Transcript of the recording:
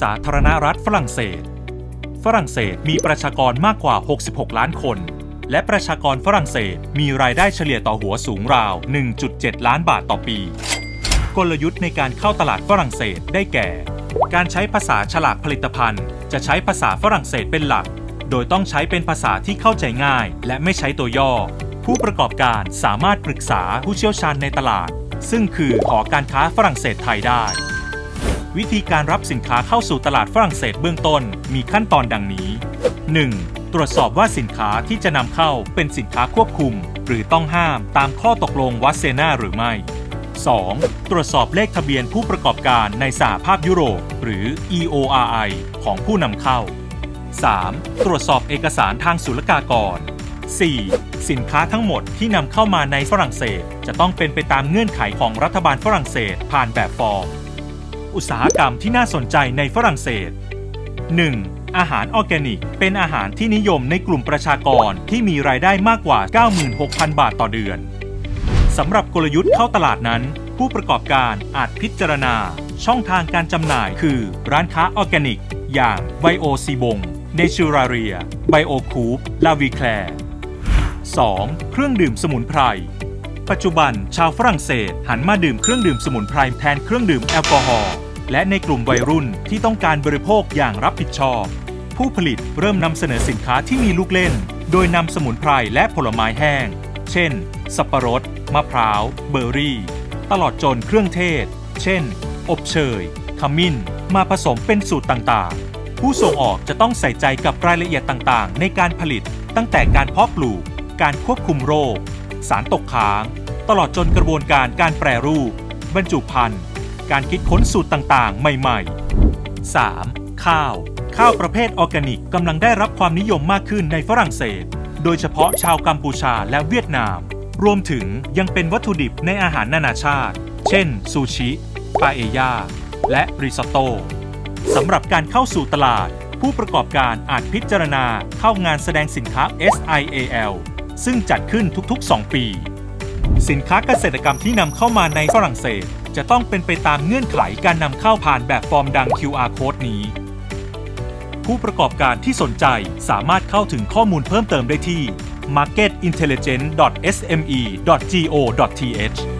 สาธารณรัฐฝรั่งเศส ฝรั่งเศสมีประชากรมากกว่า 66 ล้านคน และประชากรฝรั่งเศสมีรายได้เฉลี่ยต่อหัวสูงราว 1.7 ล้านบาทต่อปี กลยุทธ์ในการเข้าตลาดฝรั่งเศสได้แก่ การใช้ภาษาฉลากผลิตภัณฑ์ จะใช้ภาษาฝรั่งเศสเป็นหลัก โดยต้องใช้เป็นภาษาที่เข้าใจง่าย และไม่ใช้ตัวย่อ ผู้ประกอบการสามารถปรึกษาผู้เชี่ยวชาญในตลาด ซึ่งคือหอการค้าฝรั่งเศสไทยได้ วิธีการรับสินค้าเข้าสู่ตลาดฝรั่งเศสเบื้องต้น มีขั้นตอนดังนี้ 1. ตรวจสอบว่าสินค้าที่จะนำเข้าเป็นสินค้าควบคุม หรือต้องห้ามตามข้อตกลงวัดเซนาหรือไม่ 2. ตรวจสอบเลขทะเบียนผู้ประกอบการในสหภาพยุโรป หรือ EORI ของผู้นำเข้า 3. ตรวจสอบเอกสารทางศุลกากร 4. สินค้าทั้งหมดที่นำเข้ามาในฝรั่งเศส จะต้องเป็นไปตามเงื่อนไขของรัฐบาลฝรั่งเศสผ่านแบบฟอร์ม อุตสาหกรรมที่น่าสนใจในฝรั่งเศส 1. อาหารออร์แกนิก เป็นอาหารที่นิยมในกลุ่มประชากรที่มีรายได้มากกว่า 96,000 บาทต่อเดือนสำหรับกลยุทธ์เข้าตลาดนั้น ผู้ประกอบการอาจพิจารณา ช่องทางการจำหน่ายคือ ร้านค้าออร์แกนิก อย่างไบโอซีบงเนชูราเรียไบโอคูปลาวีแคล 2. เครื่องดื่มสมุนไพร ปัจจุบันชาวฝรั่งเศสหันมาดื่มเครื่องดื่มสมุนไพรแทนเครื่องดื่มแอลกอฮอล์และในกลุ่มวัยรุ่นที่ต้องการบริโภคอย่างรับผิดชอบ ผู้ผลิตเริ่มนำเสนอสินค้าที่มีลูกเล่น โดยนำสมุนไพรและผลไม้แห้ง เช่น สับปะรด มะพร้าว เบอร์รี่ ตลอดจนเครื่องเทศ เช่น อบเชย ขมิ้น มาผสมเป็นสูตรต่างๆ ผู้ส่งออกจะต้องใส่ใจกับรายละเอียดต่างๆ ในการผลิต ตั้งแต่การเพาะปลูก การควบคุมโรค สารตกค้าง ตลอดจนกระบวนการการแปรรูป บรรจุภัณฑ์ การคิดค้นสูตรต่างๆ ใหม่ๆ 3. ข้าว ข้าวประเภทออร์แกนิกกำลังได้รับความนิยมมากขึ้นในฝรั่งเศส โดยเฉพาะชาวกัมพูชาและเวียดนาม รวมถึงยังเป็นวัตถุดิบในอาหารนานาชาติ เช่น ซูชิปาเอยาและริซอตโต้สำหรับการเข้าสู่ตลาด ผู้ประกอบการอาจพิจารณาเข้างานแสดงสินค้า SIAL ซึ่งจัดขึ้นทุกๆ 2 ปี สินค้าเกษตรกรรมที่นำเข้ามาในฝรั่งเศส จะต้องเป็นไปตามเงื่อนไขการนำเข้าผ่านแบบฟอร์มดัง QR code นี้ ผู้ประกอบการที่สนใจสามารถเข้าถึงข้อมูลเพิ่มเติมได้ที่ marketintelligence.sme.go.th